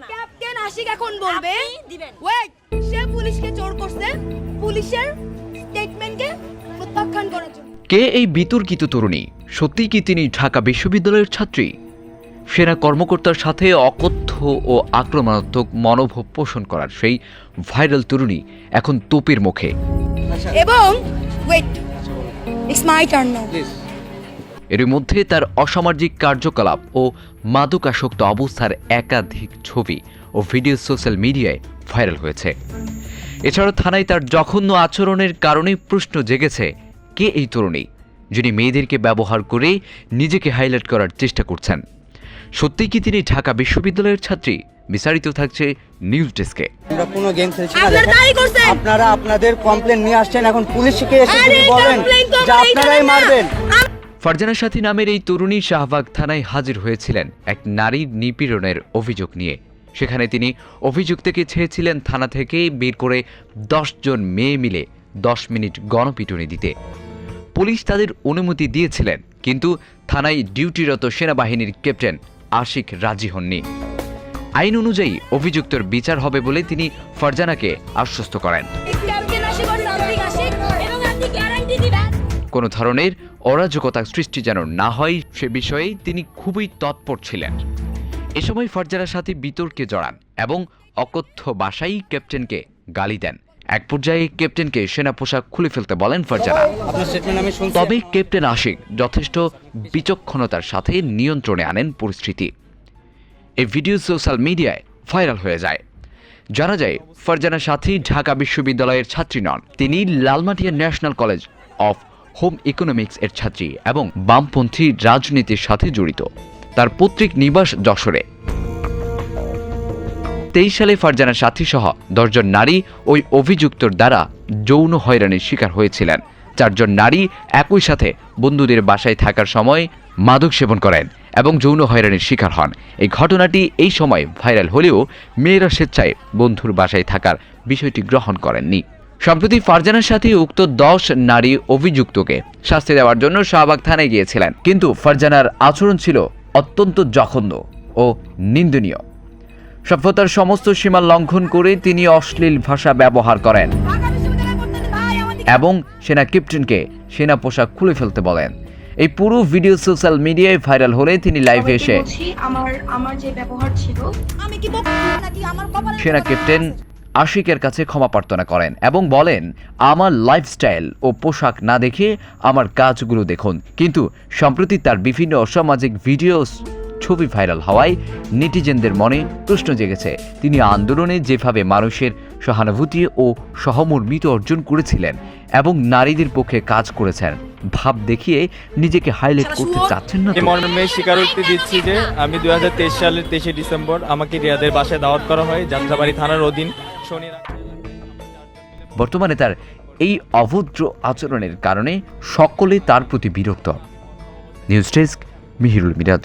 না। ক্যাপ্টেন আশিক এখন বলবে আপনি দিবেন। ওয়েট সে পুলিশকে চোর করছে পুলিশের স্টেটমেন্টকে প্রত্যাখ্যান করার জন্য। কে এই বিতর্কিত তরুণী? সত্যি কি তিনি ঢাকা বিশ্ববিদ্যালয়ের ছাত্রী? সেনা কর্মকর্তার সাথে অকথ্য ও আক্রমণাত্মক মনোভাব পোষণ করার সেই ভাইরাল তরুণী এখন তোপের মুখে। এবং wait it's my turn now এর মধ্যে তার অসামাজিক কার্যকলাপ ও মাদকাসক্ত অবস্থার একাধিক ছবি ও ভিডিও সোশ্যাল মিডিয়ায় ভাইরাল হয়েছে। এছাড়াও থানায় তার জঘন্য আচরণের কারণে প্রশ্ন জেগেছে কে এই তরুণী? যিনি মেয়েদেরকে ব্যবহার করে নিজেকে হাইলাইট করার চেষ্টা করছেন। সত্যিই কি তিনি ঢাকা বিশ্ববিদ্যালয়ের ছাত্রী? বিস্তারিত থাকছে নিউজ ডেস্কে। আমরা কোনো গেম খেলছি না আপনারা আপনাদের কমপ্লেন নিয়ে আসছেন এখন পুলিশকে এসে বলেন যে আপনারাই মারবেন। ফারজানা সাথী নামের এই তরুণী শাহবাগ থানায় হাজির হয়েছিলেন এক নারীর নিপীড়নের অভিযোগ নিয়ে। সেখানে তিনি অভিযুক্তকে চেয়েছিলেন থানা থেকে বের করে জন মেয়ে মিলে দশ মিনিট গণপিটুনি দিতে। পুলিশ তাদের অনুমতি দিয়েছিলেন, কিন্তু থানায় ডিউটিরত সেনাবাহিনীর ক্যাপ্টেন আশিক রাজি হননি। আইন অনুযায়ী অভিযুক্তর বিচার হবে বলে তিনি ফারজানাকে আশ্বস্ত করেন। কোনো ধরনের অরাজকতা সৃষ্টি যেন না হয় সে বিষয়ে তিনি খুবই তৎপর ছিলেন। এ সময় ফারজানার সাথে বিতর্কে জড়ান এবং অকথ্য বাসাই ক্যাপ্টেনকে গালি দেন। এক পর্যায়ে ক্যাপ্টেনকে সেনা পোশাক খুলে ফেলতে বলেন ফারজানা। তবে ক্যাপ্টেন আশিক যথেষ্ট বিচক্ষণতার সাথে নিয়ন্ত্রণে আনেন পরিস্থিতি। এই ভিডিও সোশ্যাল মিডিয়ায় ভাইরাল হয়ে যায়। জানা যায় ফারজানা সাথী ঢাকা বিশ্ববিদ্যালয়ের ছাত্রী নন। তিনি Lalmatia national college of home economics এর ছাত্রী এবং বামপন্থী রাজনীতির সাথে জড়িত। তার পৈতৃক নিবাস যশোরে। তেইশ সালে ফারজানা সাথী সহ দশজন নারী ওই অভিযুক্তর দ্বারা যৌন হয়রানির শিকার হয়েছিলেন। চারজন নারী একই সাথে বন্ধুদের বাসায় থাকার সময় মাদক সেবন করেন এবং যৌন হয়রানির শিকার হন। এই ঘটনাটি এই সময় ভাইরাল হলেও মেয়েরা স্বেচ্ছায় বন্ধুর বাসায় থাকার বিষয়টি গ্রহণ করেননি। সম্প্রতি ফারজানার সাথে উক্ত দশ নারী অভিযুক্তকে শাস্তি দেওয়ার জন্য শাহবাগ থানায় গিয়েছিলেন। কিন্তু ফারজানার আচরণ ছিল অত্যন্ত জঘন্য ও নিন্দনীয়। সভ্যতার সমস্ত সীমা লঙ্ঘন করে তিনি অশ্লীল ভাষা ব্যবহার করেন এবং সেনা ক্যাপ্টেনকে সেনা পোশাক খুলে ফেলতে বলেন। এই পুরো ভিডিও সোশ্যাল মিডিয়ায় ভাইরাল হলে তিনি লাইভে এসে সবাইকে বলছি, আমার আমার যে ব্যবহার ছিল আমি কি বকবো নাকি আমার কপালে সেনা ক্যাপ্টেন আশিকের কাছে ক্ষমা প্রার্থনা করেন এবং বলেন আমার লাইফস্টাইল ও পোশাক না দেখে আমার কাজগুলো দেখুন। কিন্তু সম্প্রতি তার বিভিন্ন অসামাজিক ভিডিও ছবি ভাইরাল হওয়ায় নেটিজেনদের মনে প্রশ্ন জেগেছে। তিনি আন্দোলনে যেভাবে মানুষের সহানুভূতি ও সহমর্মিত অর্জন করেছিলেন এবং নারীদের পক্ষে কাজ করেছেন ভাব দেখিয়ে নিজেকে হাইলাইট করতে চাচ্ছেন না মর্মে স্বীকারোক্তি দিচ্ছি যে আমি দুই সালের তেইশে ডিসেম্বর আমাকে রিয়াদের বাসায় দাওয়াত করা হয় যাত্রাবাড়ি থানার অধীন। বর্তমানে তার এই অভদ্র আচরণের কারণে সকলে তার প্রতি বিরক্ত। News desk Mihirul Miraj.